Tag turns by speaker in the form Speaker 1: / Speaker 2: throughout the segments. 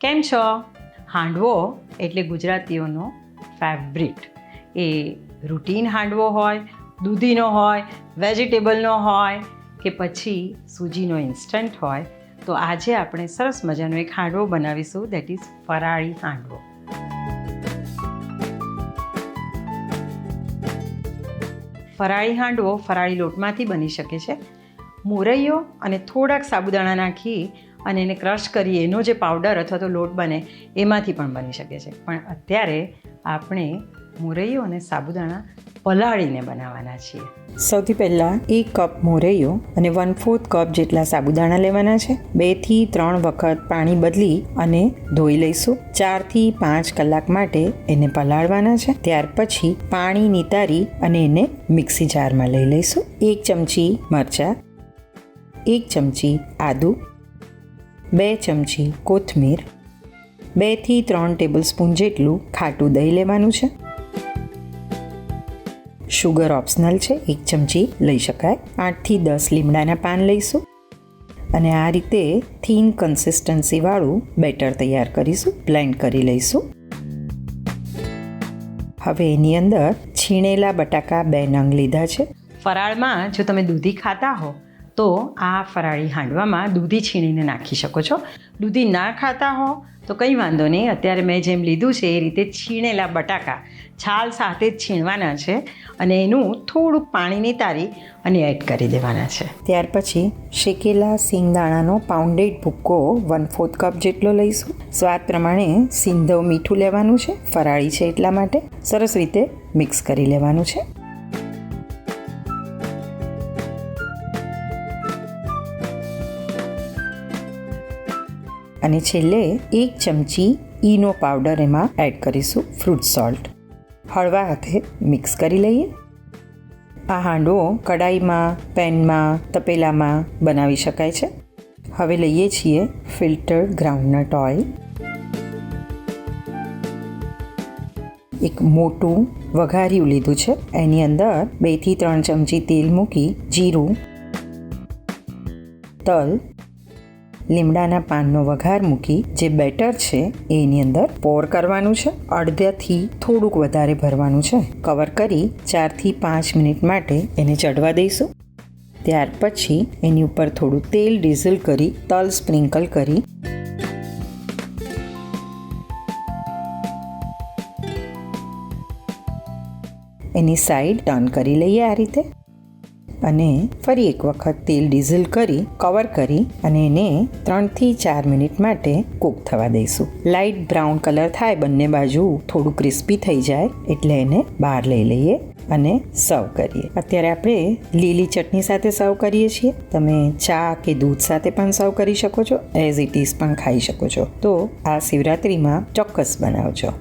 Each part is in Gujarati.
Speaker 1: કેમ છો? હાંડવો એટલે ગુજરાતીઓનો ફેવરિટ એ રૂટીન હાંડવો હોય, દૂધીનો હોય વેજીટેબલનો હોય કે પછી સૂજીનો ઇન્સ્ટન્ટ હોય, તો આજે આપણે સરસ મજાનો એક હાંડવો બનાવીશું દેટ ઇઝ ફરાળી હાંડવો. ફરાળી હાંડવો ફરાળી લોટમાંથી બની શકે છે. મોરૈયો અને થોડાક સાબુદાણા નાખી અને એને ક્રશ કરી એનો જે પાવડર અથવા તો લોટ બને, એમાંથી પણ બની શકે છે. પણ અત્યારે આપણે મોરૈયો અને સાબુદાણા પલાળીને બનાવવાના છીએ.
Speaker 2: સૌથી પહેલાં એક કપ મોરૈયો અને વન ફોર્થ કપ જેટલા સાબુદાણા લેવાના છે. બેથી ત્રણ વખત પાણી બદલી અને ધોઈ લઈશું. ચારથી પાંચ કલાક માટે એને પલાળવાના છે. ત્યાર પછી પાણી નિતારી અને એને મિક્સી જારમાં લઈ લઈશું. એક ચમચી મરચાં, એક ચમચી આદુ બે ચમચી કોથમીર, બેથી ત્રણ ટેબલ સ્પૂન જેટલું ખાટું દહીં લેવાનું છે. શુગર ઓપ્શનલ છે, એક ચમચી લઈ શકાય. આઠથી દસ લીમડાના પાન લઈશું. અને આ રીતે થીન કન્સિસ્ટન્સીવાળું બેટર તૈયાર કરીશું બ્લેન્ડ કરી લઈશું. હવે એની અંદર છીણેલા બટાકા બે નંગ લીધા છે.
Speaker 1: ફરાળમાં જો તમે દૂધી ખાતા હો તો આ ફરાળી હાંડવામાં દૂધી છીણીને નાખી શકો છો. દૂધી ના ખાતા હો તો કંઈ વાંધો નહીં. અત્યારે મેં જેમ લીધું છે એ રીતે છીણેલા બટાકા છાલ સાથે જ છીણવાના છે અને એનું થોડુંક પાણી નિતારી અને એડ કરી દેવાના છે.
Speaker 2: ત્યાર પછી શેકેલા સિંગદાણાનો પાઉન્ડેડ ભૂક્કો વન ફોર્થ કપ જેટલો લઈશું. સ્વાદ પ્રમાણે સિંધવ મીઠું લેવાનું છે. ફરાળી છે એટલા માટે. સરસ રીતે મિક્સ કરી લેવાનું છે. અને છેલ્લે એક ચમચી ઈનો પાવડર એમાં એડ કરીશું ફ્રૂટ સોલ્ટ. હળવા હાથે મિક્સ કરી લઈએ. આ હાંડવો કડાઈમાં, પેનમાં, તપેલામાં બનાવી શકાય છે. હવે લઈએ છીએ ફિલ્ટર ગ્રાઉન્ડનટ ઓઇલ. એક મોટું વઘાર્યું લીધું છે. એની અંદર બેથી ત્રણ ચમચી તેલ મૂકી જીરું, તલ લીમડાના પાનનો વઘાર મૂકી જે બેટર છે એની અંદર પોર કરવાનું છે. અડધાથી થોડુંક વધારે ભરવાનું છે. કવર કરી ચારથી પાંચ મિનિટ માટે એને ચડવા દઈશું. ત્યાર પછી એની ઉપર થોડું તેલ ડીઝલ કરી તલ સ્પ્રિંકલ કરી. એની સાઈડ ટર્ન કરી લઈએ આ રીતે. અને ફરી એક વખત તેલ ડીઝલ કરી કવર કરી અને એને ત્રણથી ચાર મિનિટ માટે કૂક થવા દઈશું. લાઇટ બ્રાઉન કલર થાય બંને બાજુ થોડું ક્રિસ્પી થઈ જાય એટલે એને બહાર લઈ લઈએ અને સર્વ કરીએ. અત્યારે આપણે લીલી ચટણી સાથે સર્વ કરીએ છીએ. તમે ચા કે દૂધ સાથે પણ સર્વ કરી શકો છો એઝ ઇટ ઇઝ પણ ખાઈ શકો છો. તો આ શિવરાત્રિમાં ચોક્કસ બનાવજો.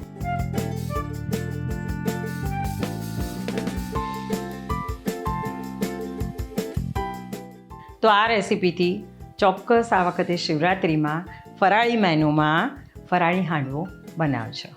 Speaker 1: તો આ રેસીપીથી ચોક્કસ આ વખતે શિવરાત્રિમાં ફરાળી મેનુમાં ફરાળી હાંડવો બનાવજો.